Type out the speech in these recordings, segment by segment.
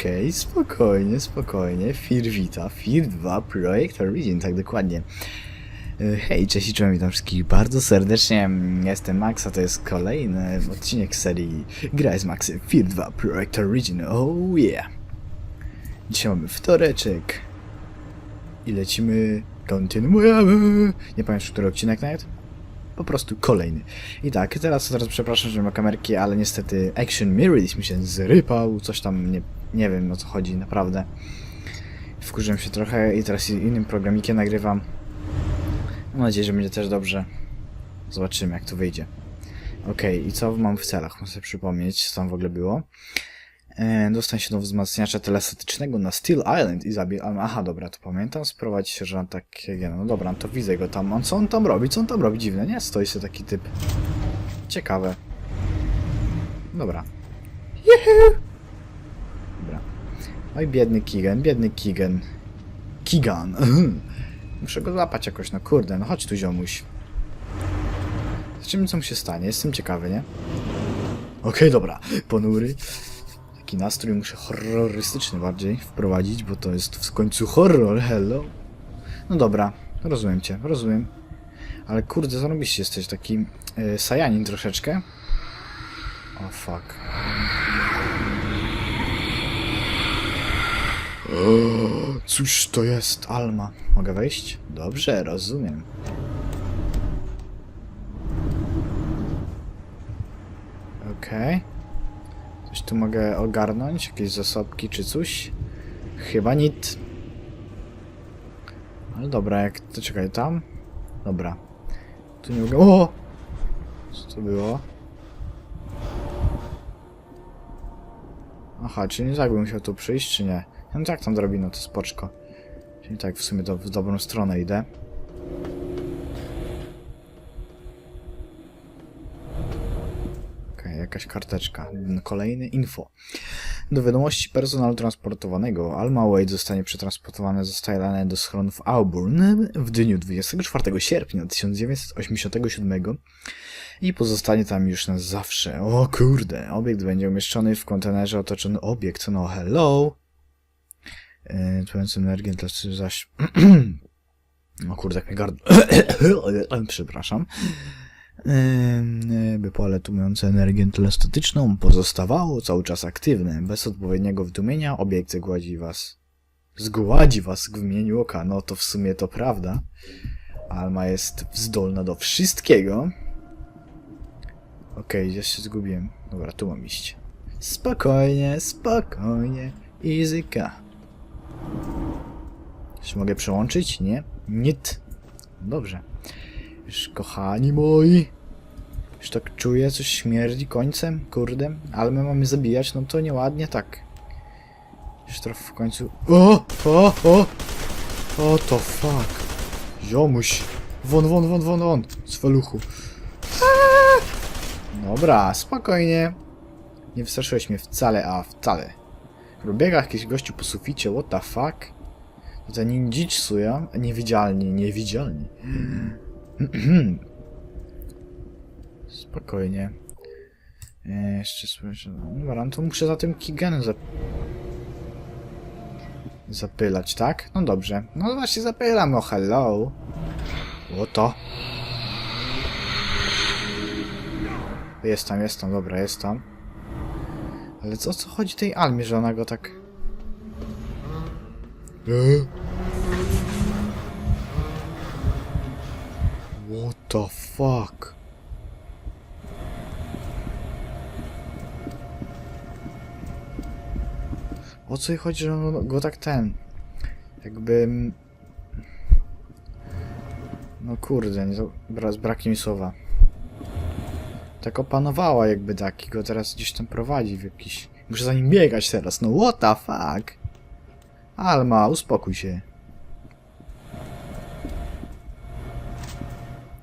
Okej, spokojnie, spokojnie. FIR wita. FIR 2 Projekt Origin, tak dokładnie. E, Hej, cześć i czołem, witam wszystkich bardzo serdecznie. Jestem Max, a to jest kolejny odcinek serii Gra z Maxy FIR 2 Projekt Origin. Oh yeah! Dzisiaj mamy wtoreczek. I lecimy, kontynuujemy. Nie pamiętam, który odcinek nawet? Po prostu kolejny. I tak, teraz, teraz przepraszam, że nie ma kamerki, ale niestety Action Mirrorless mi się zrypał, coś tam, nie, nie wiem o co chodzi, naprawdę. Wkurzyłem się trochę i teraz innym programikiem nagrywam. Mam nadzieję, że będzie też dobrze. Zobaczymy, jak to wyjdzie. Okej, i co mam w celach? Muszę przypomnieć, co tam w ogóle było. E, dostań się do wzmacniacza telestatycznego na Steel Island i zabij... Aha, dobra, to pamiętam. Sprowadź sierżanta Kiegena. No dobra, no to widzę go tam. On, co on tam robi? Co on tam robi? Dziwne, nie? Stoi sobie taki typ. Ciekawe. Dobra. Juhu! Oj, biedny Kigen, biedny Kigen. Kigan. Muszę go złapać jakoś, no kurde, no chodź tu ziomuś. Zobaczymy co mu się stanie, jestem ciekawy, nie? Okej, dobra, ponury. Taki nastrój muszę horrorystyczny bardziej wprowadzić, bo to jest w końcu horror, hello. No dobra, rozumiem cię, rozumiem. Ale kurde, zarobiście jesteś taki yy, sajanin troszeczkę. O oh, fuck. O, cóż to jest, Alma? Mogę wejść? Dobrze, rozumiem. Okej. Coś tu mogę ogarnąć? Jakieś zasobki czy coś? Chyba nic. Ale dobra, jak to czekaj, tam? Dobra. Tu nie mogę. O! Co to było? Aha, czyli nie tak bym musiał tu przyjść, czy nie? No tak tam drabina, to spoczko. Czyli tak w sumie do, w dobrą stronę idę. Okej, jakaś karteczka. Kolejny info. Do wiadomości personelu transportowanego Alma Wade zostanie przetransportowane z Thailandu do schronów Auburn w dniu 24 sierpnia 1987 i pozostanie tam już na zawsze. O kurde, obiekt będzie umieszczony w kontenerze otoczony obiekt, no hello. Yy, Tłumiący energię dla zaś... o kurde, jak mnie gardło... Przepraszam. Yy, by pole tłumiące energię telestatyczną pozostawało cały czas aktywne. Bez odpowiedniego wdumienia obiekt zgładzi was. Zgładzi was w imieniu oka. No to w sumie to prawda. Alma jest zdolna do wszystkiego. Okej, okay, się zgubiłem. Dobra, tu mam iść. Spokojnie, spokojnie. Easyka. Czy mogę przełączyć? Nie? Nit. Dobrze. Już kochani moi. Już tak czuję, coś śmierdzi końcem, kurde. Ale my mamy zabijać, no to nieładnie tak. Już trochę w końcu... O! O! O! O to fuck. Ziomuś. Won, won, won, won, won. Z feluchu. Dobra, spokojnie. Nie wystraszyłeś mnie wcale, a wcale. Biega jakiś gościu po suficie, what the fuck? Za ninjitsu, ja? Niewidzialni, niewidzialni. Spokojnie. E, jeszcze słyszę. Dobra, no to muszę za tym Kigenem zap... zapylać, tak? No dobrze. No właśnie zapylam, no hello. O to. Jest tam, jest tam, dobra, jest tam. Ale co, co chodzi tej Almie, że ona go tak... Eee? What the fuck? O co jej chodzi, że on go tak ten... Jakby... No kurde, nie z brakiem słowa. Tak opanowała jakby tak i go teraz gdzieś tam prowadzi w jakiś... Muszę za nim biegać teraz, no what the fuck? Alma, uspokój się.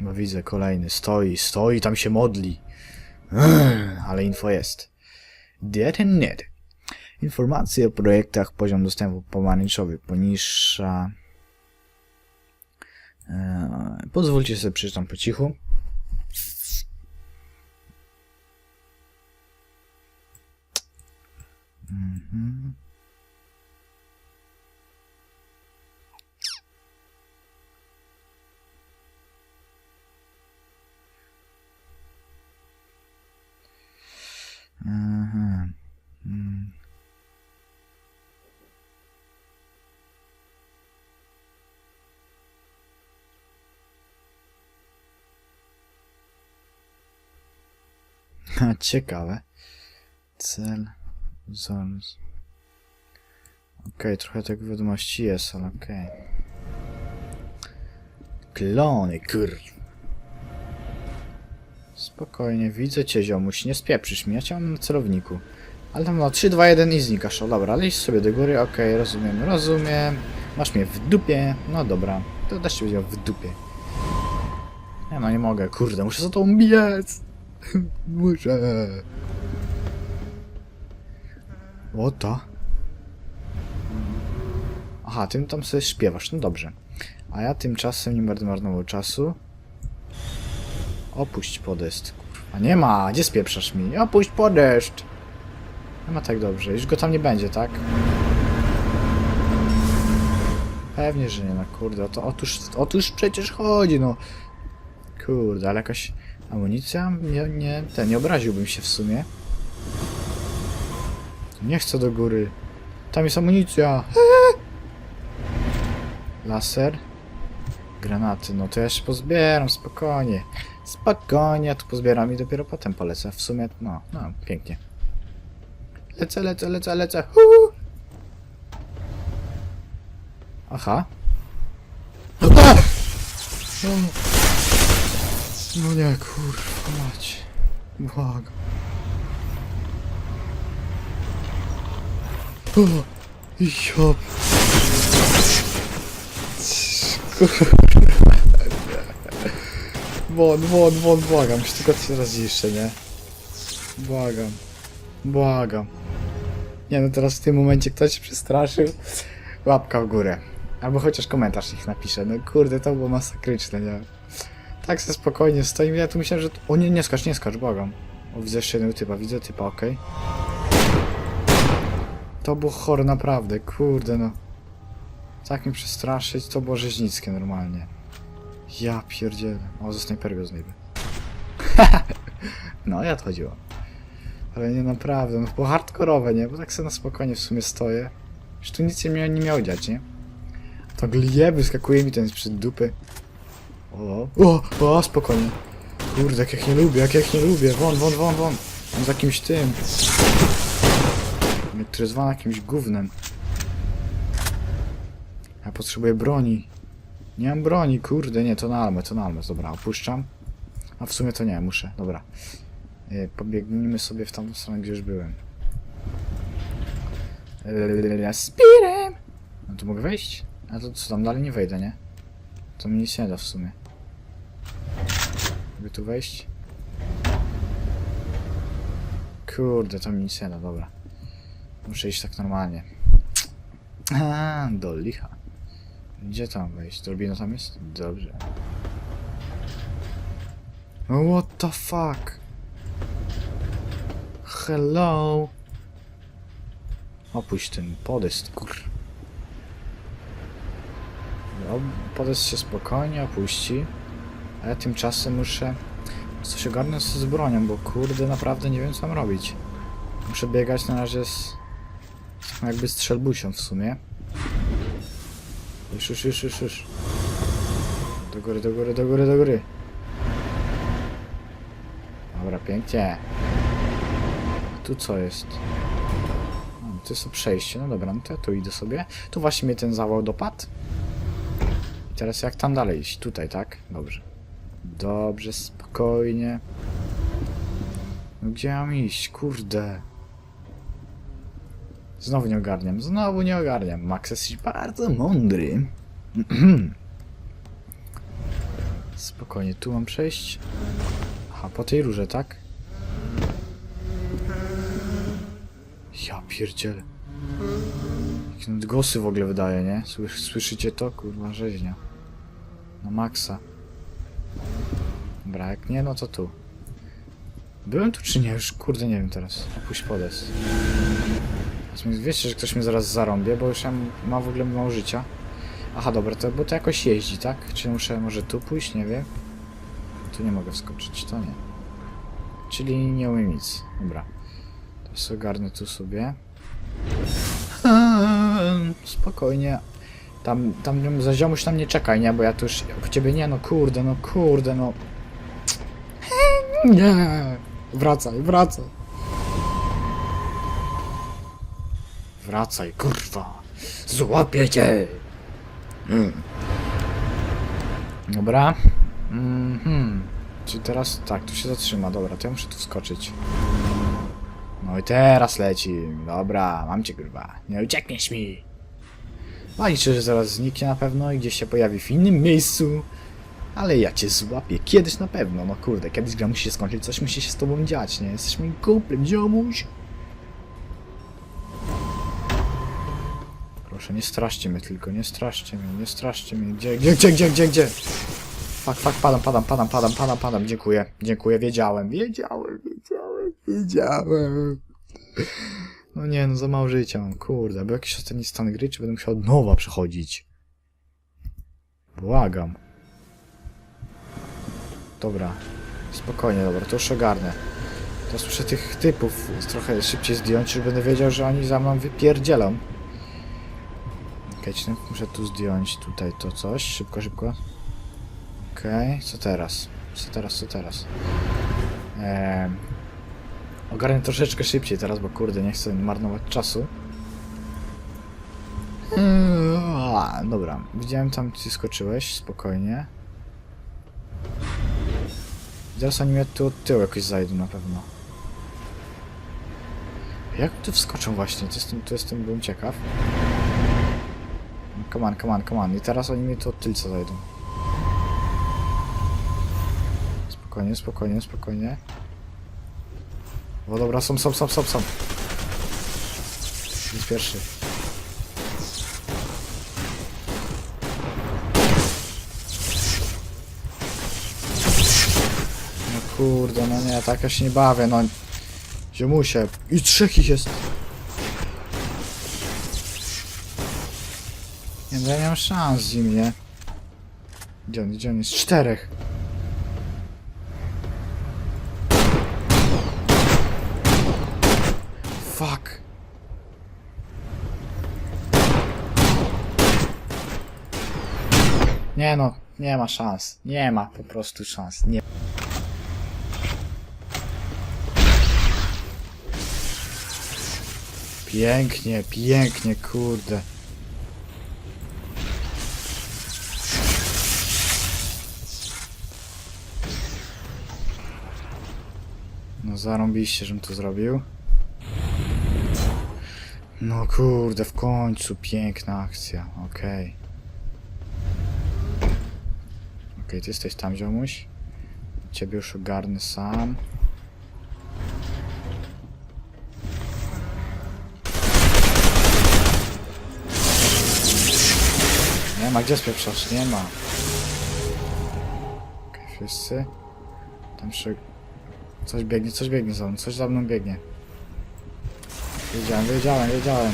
No widzę, kolejny. Stoi, stoi, tam się modli. Ale info jest. Net. Informacje o projektach, poziom dostępu pomarańczowy, poniższa. Eee, pozwólcie sobie przeczytam po cichu. Mhm. mhm. mhm. Ciekawe. Cel. Zons. Okej, trochę tak wiadomości jest, ale okej. Klony, kur. Spokojnie, widzę cię, ziomuś, nie spieprzysz mi, ja cię mam na celowniku. Ale tam no, 3, 2, 1 i znikasz, o dobra, ale sobie do góry, okej, rozumiem, rozumiem. Masz mnie w dupie, no dobra, to też cię będzie w dupie. Nie no, nie mogę, kurde, muszę za tą biec. muszę. O. Aha, tym tam sobie śpiewasz, no dobrze. A ja tymczasem nie będę marnował czasu. Opuść podest, kurwa. Nie ma, gdzie spieprzasz mi? Opuść podest! Nie ma tak dobrze, już go tam nie będzie, tak? Pewnie, że nie, no kurde, to otóż, otóż przecież chodzi, no. Kurde, ale jakaś amunicja? Nie, nie, ten, nie obraziłbym się w sumie. Nie chcę do góry. Tam jest amunicja. Laser. Granaty, no to ja się pozbieram, spokojnie. Spokojnie, ja tu pozbieram i dopiero potem polecę. W sumie, no, no, pięknie. Lecę, lecę, lecę, lecę. Hu! Aha. A! No, no nie, kurwa mać. Błagam. O, Jop. Won, won, won, błagam. Już tylko razy jeszcze, nie? Błagam. Błagam. Nie no, teraz w tym momencie ktoś się przestraszył. Łapka w górę. Albo chociaż komentarz ich napisze. No kurde, to było masakryczne, nie? Tak se spokojnie stoimy. Ja tu myślałem, że... O nie, nie skacz, nie skacz, błagam. O, widzę jeszcze jednego typa, widzę typa, okej. To było chore naprawdę, kurde no. Tak mi przestraszyć, to było rzeźnickie normalnie. Ja pierdzielę. O, ze snajperego znajdę. no, ja to chodziło. Ale nie naprawdę, no było hardkorowe, nie? Bo tak sobie na spokojnie w sumie stoję. Już tu nic się nie miało dziać, nie? To glie wyskakuje mi ten sprzed dupy. O, o, o, spokojnie. Kurde, jak ja ich nie lubię, jak ja ich nie lubię. Won, won, won, won. On z jakimś tym. Który zwana jakimś gównem. Ja potrzebuję broni. Nie mam broni, kurde, nie, to na almę, to na almę, dobra, opuszczam. A w sumie to nie, muszę, dobra. Yy, Pobiegnijmy sobie w tamtą stronę, gdzie już byłem. Yy, Spirem! No tu mogę wejść? A to co tam dalej nie wejdę, nie? To mi nic nie da w sumie. Mogę tu wejść? Kurde, to mi nic nie da, dobra. Muszę iść tak normalnie. A, do licha. Gdzie tam wejść? Turbina tam jest? Dobrze. What the fuck? Hello? Opuść ten podest, kur... No, podest się spokojnie opuści. A ja tymczasem muszę coś ogarnąć z bronią, bo kurde, naprawdę nie wiem co mam robić. Muszę biegać na razie z... jakby strzelbusią w sumie. Już, już, już, już, już. Do góry, do góry, do góry, do góry. Dobra, pięknie. A tu co jest? O, to jest to przejście, no dobra, no to ja tu idę sobie. Tu właśnie mnie ten zawał dopadł. I teraz jak tam dalej iść? Tutaj, tak? Dobrze. Dobrze, spokojnie. No gdzie mam iść? Kurde. Znowu nie ogarniam, znowu nie ogarniam. Max jesteś bardzo mądry. Spokojnie, tu mam przejść. Aha, po tej rurze, tak? Ja pierdzielę. Jakie odgłosy w ogóle wydaje, nie? Słys słyszycie to? Kurwa, rzeźnia. Na maksa. Dobra, jak nie, no to tu. Byłem tu czy nie? Już kurde nie wiem teraz. Opuść podest. Wiecie, że ktoś mnie zaraz zarąbie, bo już ja mam w ogóle mało życia. Aha, dobra, to, bo to jakoś jeździ, tak? Czy muszę może tu pójść? Nie wiem. Tu nie mogę wskoczyć, to nie. Czyli nie umiem nic. Dobra. To sobie ogarnę tu sobie. Spokojnie. Tam, tam za ziomuś tam nie czekaj, nie? Bo ja tu już po ciebie nie, no kurde, no kurde, no. Nie. Wracaj, wracaj. Wracaj, kurwa. Złapię cię. Mm. Dobra. Mhm. Czy teraz tak, tu się zatrzyma, dobra, to ja muszę tu wskoczyć. No i teraz leci. Dobra, mam cię kurwa. Nie uciekniesz mi. A liczę, że zaraz zniknie na pewno i gdzieś się pojawi w innym miejscu. Ale ja cię złapię. Kiedyś na pewno. No kurde, kiedyś gra musi się skończyć. Coś musi się z tobą dziać, nie? Jesteś moim kumplem, ziomuś. Proszę, nie straszcie mnie tylko, nie straszcie mnie, nie straszcie mnie. Gdzie, gdzie, gdzie, gdzie, gdzie, gdzie? Fuck, fuck, padam, padam, padam, padam, padam, padam. Dziękuję, dziękuję, wiedziałem, wiedziałem, wiedziałem, wiedziałem. No nie, no za mało życia mam, kurde. Był jakiś ostatni stan gry, czy będę musiał od nowa przechodzić? Błagam. Dobra, spokojnie, dobra, to już ogarnę. Teraz muszę tych typów trochę szybciej zdjąć, już będę wiedział, że oni za mną wypierdzielą. Okej, muszę tu zdjąć tutaj to coś, szybko, szybko. Okej, okay, co teraz? Co teraz, co teraz? Eee, ogarnę troszeczkę szybciej teraz, bo kurde, nie chcę marnować czasu. Eee, dobra, widziałem tam, ty skoczyłeś, spokojnie. Teraz oni mnie tu od tyłu jakoś zajdą na pewno. Jak tu wskoczą właśnie? To jestem, to jestem, byłem ciekaw. Come on, come on, come on. I teraz oni mnie tu od tylca zajdą. Spokojnie, spokojnie, spokojnie. O dobra, są, są, są, są, są. Jest pierwszy. No kurde, no nie, tak ja się nie bawię, no. Ziomusie. I trzech ich jest. Nie, mam szans z nimi, nie? Gdzie on, gdzie on jest? Czterech. Fuck. Nie no, nie ma szans. Nie ma po prostu szans. Nie. Pięknie, pięknie, kurde. Zarąbiście, żebym to zrobił. No kurde, w końcu piękna akcja, okej. Okej, ty jesteś tam, ziomuś. Ciebie już ogarnę sam. Nie ma, gdzie spieprzasz? Nie ma. Okej, wszyscy. Tam się... Coś biegnie, coś biegnie za mną, coś za mną biegnie. Wiedziałem, wiedziałem, wiedziałem.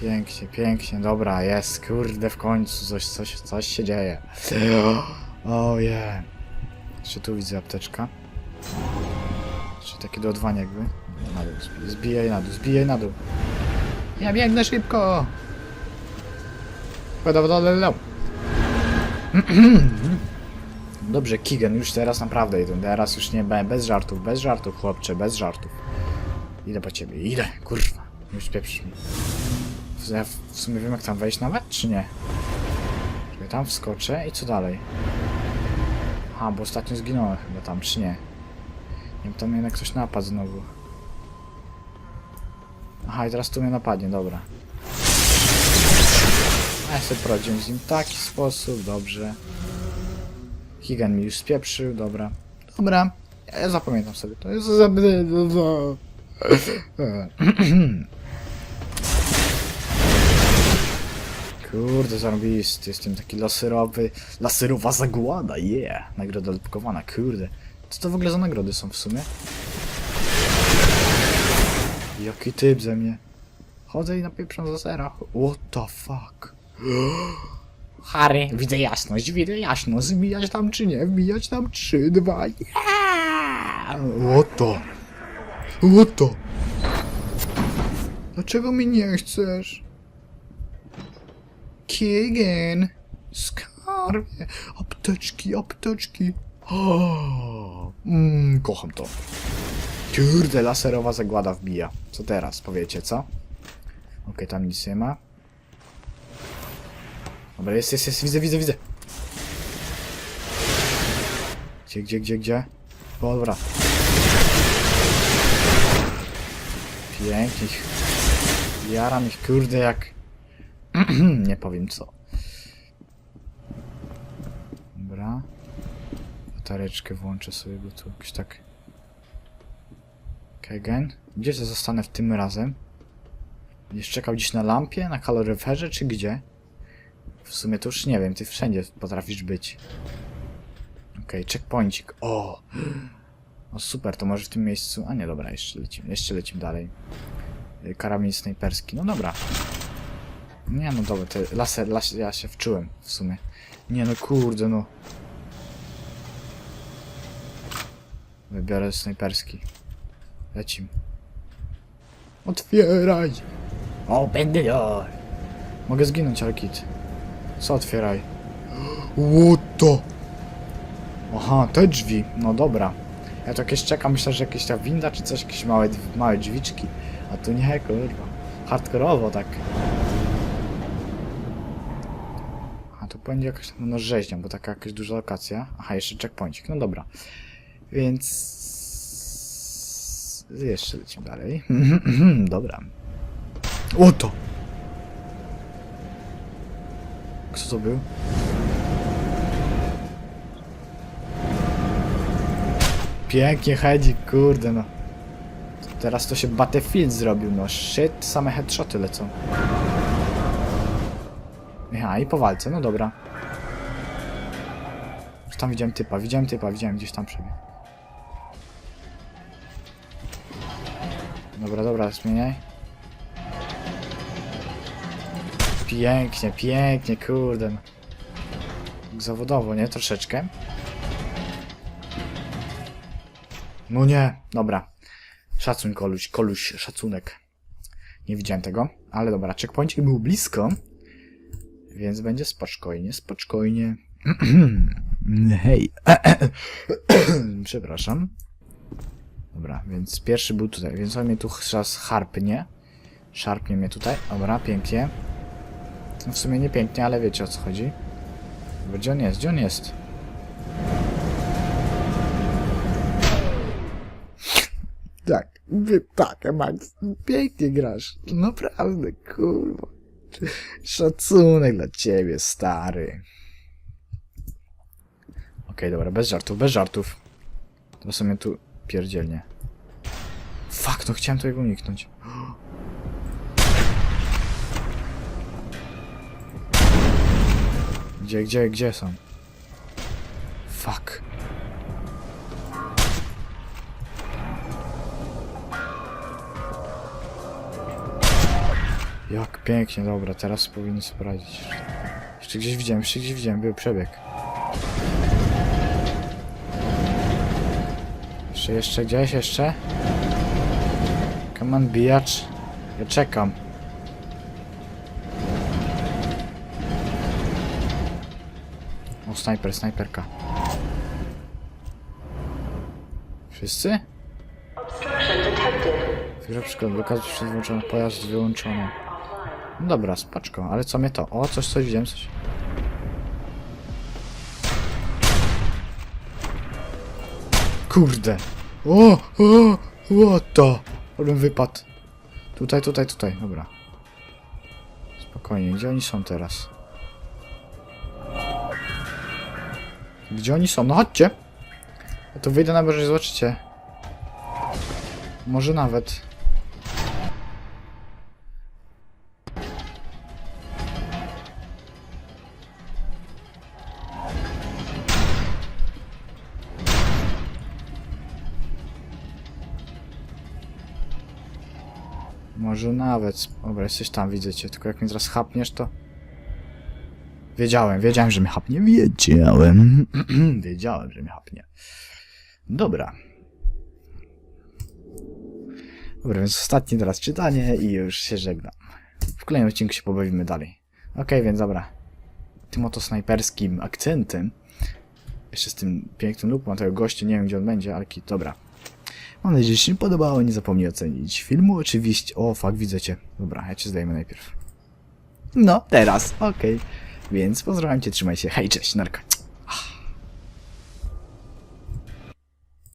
Pięknie, pięknie, dobra, jest, kurde, w końcu coś, coś, coś się dzieje. O oh, yeah. Jeszcze tu widzę apteczka. Jeszcze takie doładowanie jakby. Na dół, zbij- zbijaj na dół, zbijaj na dół. Ja biegnę szybko! Podawodolelą. Dobrze, Kigen, już teraz naprawdę idę. Teraz już nie be- bez żartów, bez żartów, chłopcze, bez żartów. Idę po ciebie, idę, kurwa. Już. W- Ja w sumie wiem jak tam wejść nawet, czy nie? Czekaj, tam wskoczę i co dalej? Aha, bo ostatnio zginąłem chyba tam, czy nie? Nie wiem, tam jednak ktoś napadł znowu. Aha, i teraz tu mnie napadnie, dobra. A ja sobie poradziłem z nim w taki sposób, dobrze. Higan mi już spieprzył, dobra. Dobra, ja zapamiętam sobie, to jest za... Kurde, zarobisty, jestem taki laserowy, laserowa zagłada, yeah! Nagroda odblokowana, kurde. Co to w ogóle za nagrody są w sumie? Jaki typ ze mnie. Chodzę i napieprzam za zera. What the fuck? Harry, widzę jasność, widzę jasność. Zbijać tam czy nie? Wbijać tam 3, 2, yeah! What the? Dlaczego mi nie chcesz? Kigen! Skarbie! Apteczki, apteczki! O, mm, kocham to. Kurde, laserowa zagłada wbija. Co teraz, powiecie, co? Okej, tam nic nie ma. Dobra, jest, jest, jest, widzę, widzę, widzę. Gdzie, gdzie, gdzie, gdzie? Dobra. Pięknie. Jaram ich, kurde, jak... nie powiem co. Dobra. Batareczkę włączę sobie, bo tu jakoś tak... Kegen? Gdzie to zostanę w tym razem? Będziesz czekał gdzieś na lampie, na kaloryferze, czy gdzie? W sumie to już nie wiem, ty wszędzie potrafisz być. Okej, checkpointik. O! O super, to może w tym miejscu... A nie, dobra, jeszcze lecimy, jeszcze lecimy dalej. Y, Karabin snajperski, no dobra. Nie, no dobra, te laser, ja się wczułem w sumie. Nie, no kurde, no. Wybiorę snajperski. Lecim. Otwieraj! Open the door! Mogę zginąć, ale kit. Co otwieraj? The? Aha, te drzwi. No dobra. Ja to jakieś czekam, myślę, że jakieś ta winda czy coś, jakieś małe, małe drzwiczki. A tu nie, kurwa. Hardkorowo tak. A to będzie jakaś no rzeźnia, bo taka jakaś duża lokacja. Aha, jeszcze checkpointik. No dobra. Więc... Jeszcze lecimy dalej. dobra. O to! Kto to był? Pięknie hedzi, kurde no. Teraz to się Battlefield zrobił, no shit, same headshoty lecą. Aha, i po walce, no dobra. Już tam widziałem typa, widziałem typa, widziałem gdzieś tam przebieg. Dobra, dobra, zmieniaj. Pięknie, pięknie, kurde. no. Zawodowo, nie? Troszeczkę. No nie, dobra. Szacun, Koluś, Koluś, szacunek. Nie widziałem tego, ale dobra, checkpointik był blisko, więc będzie spokojnie, spokojnie. Hej. Przepraszam. Dobra, więc pierwszy był tutaj, więc on mnie tu teraz harpnie. Szarpnie mnie tutaj. Dobra, pięknie. No w sumie nie pięknie, ale wiecie o co chodzi. Dobra, Gdzie on jest? Gdzie on jest? Tak, tak, Max, pięknie grasz. Naprawdę, kurwa. Szacunek dla ciebie, stary. Okej, dobra, bez żartów, bez żartów. To sobie tu pierdzielnie. Fuck, no chciałem tego uniknąć. Gdzie, gdzie, gdzie są? Fuck. Jak pięknie, dobra, teraz powinien sprawdzić. Jeszcze gdzieś widziałem, jeszcze gdzieś widziałem, był przebieg. Jeszcze, jeszcze, gdzieś jeszcze? Come on, bijacz. Ja czekam. Snajper, snajperka. Wszyscy? Chwilę przykład, blokada przez włączony pojazd wyłączony. No dobra, spaczko, ale co mnie to? O, coś, coś widziałem, coś. Kurde. O, o, what to? Ale wypadł. Tutaj, tutaj, tutaj, dobra. Spokojnie, gdzie oni są teraz? Gdzie oni są? No chodźcie. Ja to wyjdę na że zobaczycie. Może nawet. Może nawet. Dobra, jesteś tam, widzę cię. Tylko jak mnie teraz chapniesz, to... Wiedziałem, wiedziałem, że mnie chapnie. Wiedziałem. wiedziałem, że mnie chapnie. Dobra. Dobra, więc ostatnie teraz czytanie i już się żegnam. W kolejnym odcinku się pobawimy dalej. Okej, więc dobra. Tym oto snajperskim akcentem Jeszcze z tym pięknym lupą tego gościa, nie wiem gdzie on będzie, ale dobra. Mam nadzieję, że się podobało, nie zapomnij ocenić filmu oczywiście. O, fuck, widzę cię. Dobra, ja cię zdejmę najpierw. No, teraz, okej. Więc pozdrawiam cię, trzymaj się, hej, cześć, narka.